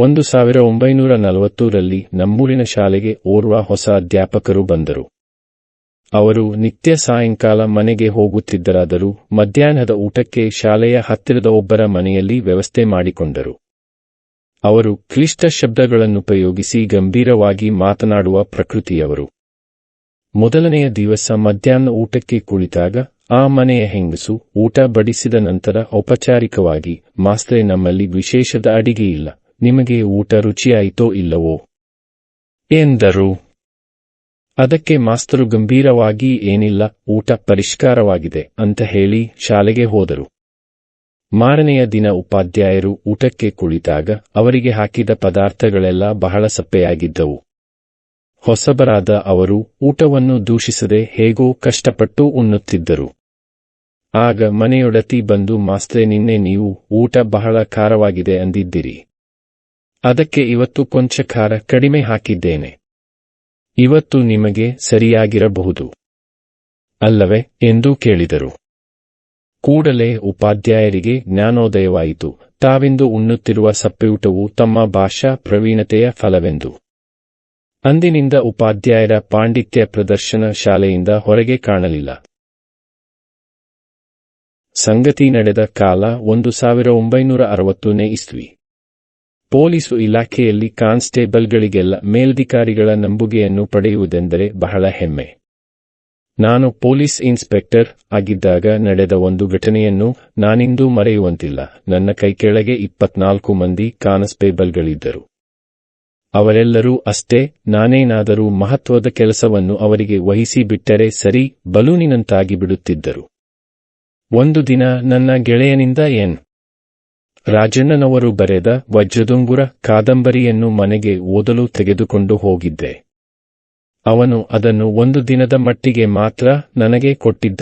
ಒಂದು ಸಾವಿರ ಒಂಬೈನೂರ ನಲವತ್ತೂರಲ್ಲಿ ನಮ್ಮೂರಿನ ಶಾಲೆಗೆ ಓರ್ವ ಹೊಸ ಅಧ್ಯಾಪಕರು ಬಂದರು. ಅವರು ನಿತ್ಯ ಸಾಯಂಕಾಲ ಮನೆಗೆ ಹೋಗುತ್ತಿದ್ದರಾದರೂ ಮಧ್ಯಾಹ್ನದ ಊಟಕ್ಕೆ ಶಾಲೆಯ ಹತ್ತಿರದ ಒಬ್ಬರ ಮನೆಯಲ್ಲಿ ವ್ಯವಸ್ಥೆ ಮಾಡಿಕೊಂಡರು. ಅವರು ಕ್ಲಿಷ್ಟ ಶಬ್ದಗಳನ್ನುಪಯೋಗಿಸಿ ಗಂಭೀರವಾಗಿ ಮಾತನಾಡುವ ಪ್ರಕೃತಿಯವರು. ಮೊದಲನೆಯ ದಿವಸ ಮಧ್ಯಾಹ್ನ ಊಟಕ್ಕೆ ಕುಳಿತಾಗ ಆ ಮನೆಯ ಹೆಂಗಸು ಊಟ ಬಡಿಸಿದ ನಂತರ ಔಪಚಾರಿಕವಾಗಿ, ಮಾಸ್ತ್ರೆ, ನಮ್ಮಲ್ಲಿ ವಿಶೇಷದ ಅಡಿಗೆ ಇಲ್ಲ ನಿಮಗೆ ಊಟ ರುಚಿಯಾಯಿತೋ ಇಲ್ಲವೋ? ಎಂದರು. ಅದಕ್ಕೆ ಮಾಸ್ತರು ಗಂಭೀರವಾಗಿ, ಏನಿಲ್ಲ, ಊಟ ಪರಿಷ್ಕಾರವಾಗಿದೆ ಅಂತ ಹೇಳಿ ಶಾಲೆಗೆ ಹೋದರು. ಮಾರನೆಯ ದಿನ ಉಪಾಧ್ಯಾಯರು ಊಟಕ್ಕೆ ಕುಳಿತಾಗ ಅವರಿಗೆ ಹಾಕಿದ ಪದಾರ್ಥಗಳೆಲ್ಲ ಬಹಳ ಸಪ್ಪೆಯಾಗಿದ್ದವು. ಹೊಸಬರಾದ ಅವರು ಊಟವನ್ನು ದೂಷಿಸದೆ ಹೇಗೋ ಕಷ್ಟಪಟ್ಟು ಉಣ್ಣುತ್ತಿದ್ದರು. ಆಗ ಮನೆಯೊಡತಿ ಬಂದು, ಮಾಸ್ತ್ರೆ, ನಿನ್ನೆ ನೀವು ಊಟ ಬಹಳ ಖಾರವಾಗಿದೆ ಅಂದಿದ್ದಿರಿ. ಅದಕ್ಕೆ ಇವತ್ತು ಕೊಂಚ ಖಾರ ಕಡಿಮೆ ಹಾಕಿದ್ದೇನೆ. ಇವತ್ತು ನಿಮಗೆ ಸರಿಯಾಗಿರಬಹುದು. ಅಲ್ಲವೇ ಎಂದು ಕೇಳಿದರು. ಕೂಡಲೇ ಉಪಾಧ್ಯಾಯರಿಗೆ ಜ್ಞಾನೋದಯವಾಯಿತು. ತಾವಿಂದು ಉಣ್ಣುತ್ತಿರುವ ಸಪ್ಪೆಯೂಟವು ತಮ್ಮ ಭಾಷಾ ಪ್ರವೀಣತೆಯ ಫಲವೆಂದು. ಅಂದಿನಿಂದ ಉಪಾಧ್ಯಾಯರ ಪಾಂಡಿತ್ಯ ಪ್ರದರ್ಶನ ಶಾಲೆಯಿಂದ ಹೊರಗೆ ಕಾಣಲಿಲ್ಲ. ಸಂಗತಿ ನಡೆದ ಕಾಲ ಒಂದು ಸಾವಿರ ಒಂಬೈನೂರ ಅರವತ್ತನೇ ಇಸ್ವಿ. ಪೊಲೀಸು ಇಲಾಖೆಯಲ್ಲಿ ಕಾನ್ಸ್ಟೇಬಲ್ಗಳಿಗೆಲ್ಲ ಮೇಲ್ಧಿಕಾರಿಗಳ ನಂಬುಗೆಯನ್ನು ಪಡೆಯುವುದೆಂದರೆ ಬಹಳ ಹೆಮ್ಮೆ. ನಾನು ಪೊಲೀಸ್ ಇನ್ಸ್ಪೆಕ್ಟರ್ ಆಗಿದ್ದಾಗ ನಡೆದ ಒಂದು ಘಟನೆಯನ್ನು ನಾನಿಂದೂ ಮರೆಯುವಂತಿಲ್ಲ. ನನ್ನ ಕೈಕೆಳಗೆ ಇಪ್ಪತ್ನಾಲ್ಕು ಮಂದಿ ಕಾನ್ಸ್ಟೇಬಲ್ಗಳಿದ್ದರು. ಅವರೆಲ್ಲರೂ ಅಷ್ಟೇ, ನಾನೇನಾದರೂ ಮಹತ್ವದ ಕೆಲಸವನ್ನು ಅವರಿಗೆ ವಹಿಸಿ ಬಿಟ್ಟರೆ ಸರಿ, ಬಲೂನಿನಂತಾಗಿ ಬಿಡುತ್ತಿದ್ದರು. ಒಂದು ದಿನ ನನ್ನ ಗೆಳೆಯನಿಂದ ಎನ್ ರಾಜಣ್ಣನವರು ಬರೆದ ವಜ್ರದುಂಗುರ ಕಾದಂಬರಿಯನ್ನು ಮನೆಗೆ ಓದಲು ತೆಗೆದುಕೊಂಡು ಹೋಗಿದ್ದೆ. ಅವನು ಅದನ್ನು ಒಂದು ದಿನದ ಮಟ್ಟಿಗೆ ಮಾತ್ರ ನನಗೆ ಕೊಟ್ಟಿದ್ದ.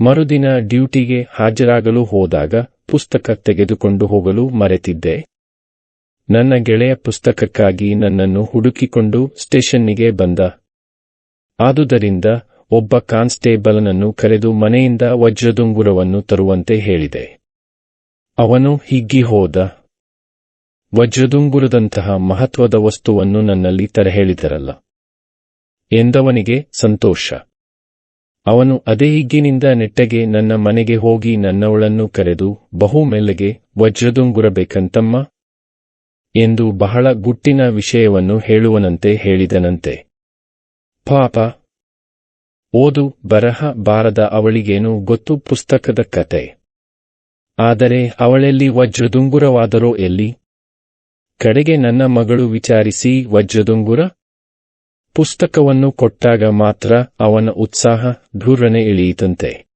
ಮರುದಿನ ಡ್ಯೂಟಿಗೆ ಹಾಜರಾಗಲು ಹೋದಾಗ ಪುಸ್ತಕ ತೆಗೆದುಕೊಂಡು ಹೋಗಲು ಮರೆತಿದ್ದೆ. ನನ್ನ ಗೆಳೆಯ ಪುಸ್ತಕಕ್ಕಾಗಿ ನನ್ನನ್ನು ಹುಡುಕಿಕೊಂಡು ಸ್ಟೇಷನ್ನಿಗೆ ಬಂದ. ಆದುದರಿಂದ ಒಬ್ಬ ಕಾನ್ಸ್ಟೇಬಲನನ್ನು ಕರೆದು ಮನೆಯಿಂದ ವಜ್ರದುಂಗುರವನ್ನು ತರುವಂತೆ ಹೇಳಿದೆ. ಅವನು ಹಿಗ್ಗಿ ಹೋದ. ವಜ್ರದುಂಗುರದಂತಹ ಮಹತ್ವದ ವಸ್ತುವನ್ನು ನನ್ನಲ್ಲಿ ತರಹೇಳಿದರಲ್ಲ. ಎಂದವನಿಗೆ ಸಂತೋಷ. ಅವನು ಅದೇ ಹಿಗ್ಗಿನಿಂದ ನೆಟ್ಟಗೆ ನನ್ನ ಮನೆಗೆ ಹೋಗಿ ನನ್ನವಳನ್ನು ಕರೆದು ಬಹು ಮೆಲ್ಲಗೆ ವಜ್ರದುಂಗುರಬೇಕಂತಮ್ಮ? ಎಂದು ಬಹಳ ಗುಟ್ಟಿನ ವಿಷಯವನ್ನು ಹೇಳುವನಂತೆ ಹೇಳಿದನಂತೆ. ಪಾಪ. ಓದು ಬರಹ ಬಾರದ ಅವಳಿಗೇನು ಗೊತ್ತು ಪುಸ್ತಕದ ಕತೆ. ಆದರೆ ಅವಳೆಲ್ಲಿ ವಜ್ರದುಂಗುರವಾದರೋ ಎಲ್ಲಿ? ಕಡೆಗೆ ನನ್ನ ಮಗಳು ವಿಚಾರಿಸಿ ವಜ್ರದುಂಗುರ ಪುಸ್ತಕವನ್ನು ಕೊಟ್ಟಾಗ ಮಾತ್ರ ಅವನ ಉತ್ಸಾಹ ಧೂರನೆ ಇಳಿಯಿತಂತೆ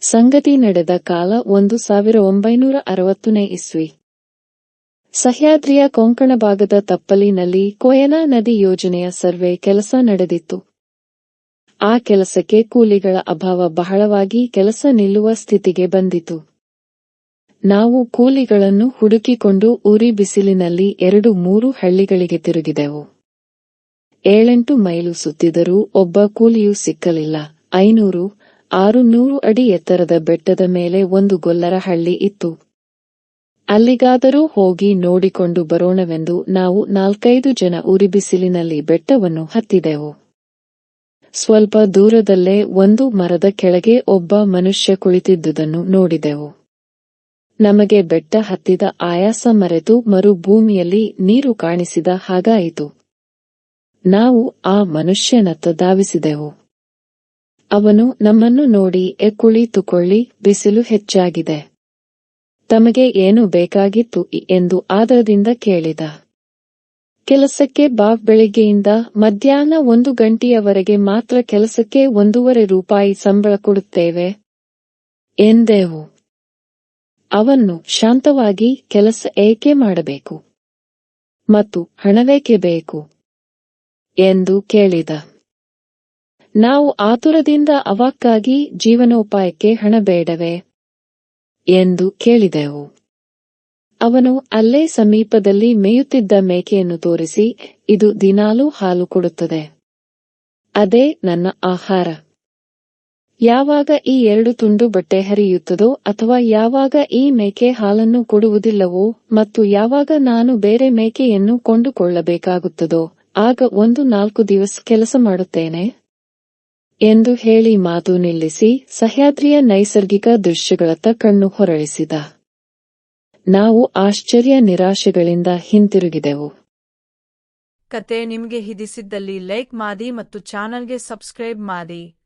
ಸಂಗತಿ ನಡೆದ ಕಾಲ ಒಂದು ಸಾವಿರ ಒಂಬೈನೂರ ಅರವತ್ತನೇ ಇಸ್ವಿ. ಸಹ್ಯಾದ್ರಿಯ ಕೊಂಕಣ ಭಾಗದ ತಪ್ಪಲಿನಲ್ಲಿ ಕೊಯನಾ ನದಿ ಯೋಜನೆಯ ಸರ್ವೆ ಕೆಲಸ ನಡೆದಿತ್ತು. ಆ ಕೆಲಸಕ್ಕೆ ಕೂಲಿಗಳ ಅಭಾವ ಬಹಳವಾಗಿ ಕೆಲಸ ನಿಲ್ಲುವ ಸ್ಥಿತಿಗೆ ಬಂದಿತು. ನಾವು ಕೂಲಿಗಳನ್ನು ಹುಡುಕಿಕೊಂಡು ಉರಿ ಬಿಸಿಲಿನಲ್ಲಿ ಎರಡು ಮೂರು ಹಳ್ಳಿಗಳಿಗೆ ತಿರುಗಿದೆವು. ಏಳೆಂಟು ಮೈಲು ಸುತ್ತಿದರೂ ಒಬ್ಬ ಕೂಲಿಯೂ ಸಿಕ್ಕಲಿಲ್ಲ. ಐನೂರು, ಆರುನೂರು ಅಡಿ ಎತ್ತರದ ಬೆಟ್ಟದ ಮೇಲೆ ಒಂದು ಗೊಲ್ಲರ ಹಳ್ಳಿ ಇತ್ತು. ಅಲ್ಲಿಗಾದರೂ ಹೋಗಿ ನೋಡಿಕೊಂಡು ಬರೋಣವೆಂದು ನಾವು ನಾಲ್ಕೈದು ಜನ ಉರಿಬಿಸಿಲಿನಲ್ಲಿ ಬೆಟ್ಟವನ್ನು ಹತ್ತಿದೆವು. ಸ್ವಲ್ಪ ದೂರದಲ್ಲೇ ಒಂದು ಮರದ ಕೆಳಗೆ ಒಬ್ಬ ಮನುಷ್ಯ ಕುಳಿತಿದ್ದುದನ್ನು ನೋಡಿದೆವು. ನಮಗೆ ಬೆಟ್ಟ ಹತ್ತಿದ ಆಯಾಸ ಮರೆತು ಮರುಭೂಮಿಯಲ್ಲಿ ನೀರು ಕಾಣಿಸಿದ ಹಾಗಾಯಿತು. ನಾವು ಆ ಮನುಷ್ಯನತ್ತ ಧಾವಿಸಿದೆವು. ಅವನು ನಮ್ಮನ್ನು ನೋಡಿ ಎಕ್ಕುಳಿತುಕೊಳ್ಳಿ ಕುಳಿತುಕೊಳ್ಳಿ, ಬಿಸಿಲು ಹೆಚ್ಚಾಗಿದೆ. ತಮಗೆ ಏನು ಬೇಕಾಗಿತ್ತು? ಎಂದು ಆದರದಿಂದ ಕೇಳಿದ. ಕೆಲಸಕ್ಕೆ ಬಾವ್ ಬೆಳಿಗ್ಗೆಯಿಂದ ಮಧ್ಯಾಹ್ನ ಒಂದು ಗಂಟೆಯವರೆಗೆ ಮಾತ್ರ ಕೆಲಸಕ್ಕೆ ಒಂದೂವರೆ ರೂಪಾಯಿ ಸಂಬಳ ಕೊಡುತ್ತೇವೆ. ಎಂದೆವು. ಅವನ್ನು ಶಾಂತವಾಗಿ ಕೆಲಸ ಏಕೆ ಮಾಡಬೇಕು? ಮತ್ತು ಹಣವೇಕೆ ಬೇಕು? ಎಂದು ಕೇಳಿದ. ನಾವು ಆತುರದಿಂದ ಅವಕ್ಕಾಗಿ ಜೀವನೋಪಾಯಕ್ಕೆ ಹಣ ಬೇಡವೆ? ಎಂದು ಕೇಳಿದೆವು. ಅವನು ಅಲ್ಲೇ ಸಮೀಪದಲ್ಲಿ ಮೇಯುತ್ತಿದ್ದ ಮೇಕೆಯನ್ನು ತೋರಿಸಿ, ಇದು ದಿನಾಲೂ ಹಾಲು ಕೊಡುತ್ತದೆ. ಅದೇ ನನ್ನ ಆಹಾರ. ಯಾವಾಗ ಈ ಎರಡು ತುಂಡು ಬಟ್ಟೆ ಹರಿಯುತ್ತದೋ ಅಥವಾ ಯಾವಾಗ ಈ ಮೇಕೆ ಹಾಲನ್ನು ಕೊಡುವುದಿಲ್ಲವೋ ಮತ್ತು ಯಾವಾಗ ನಾನು ಬೇರೆ ಮೇಕೆಯನ್ನು ಕೊಂಡುಕೊಳ್ಳಬೇಕಾಗುತ್ತದೋ, ಆಗ ಒಂದು ನಾಲ್ಕು ದಿವಸ ಕೆಲಸ ಮಾಡುತ್ತೇನೆ? ಎಂದು ಹೇಳಿ ಮಾತು ನಿಲ್ಲಿಸಿ, ಸಹ್ಯಾದ್ರಿಯ ನೈಸರ್ಗಿಕ ದೃಶ್ಯಗಳತ್ತ ಕಣ್ಣು ಹೊರಳಿಸಿದ. ನಾವು ಆಶ್ಚರ್ಯ ನಿರಾಶೆಗಳಿಂದ ಹಿಂತಿರುಗಿದೆವು. ಕತೆ ನಿಮಗೆ ಹಿಡಿಸಿದ್ದಲ್ಲಿ ಲೈಕ್ ಮಾಡಿ ಮತ್ತು ಚಾನಲ್ಗೆ ಸಬ್ಸ್ಕ್ರೈಬ್ ಮಾಡಿ.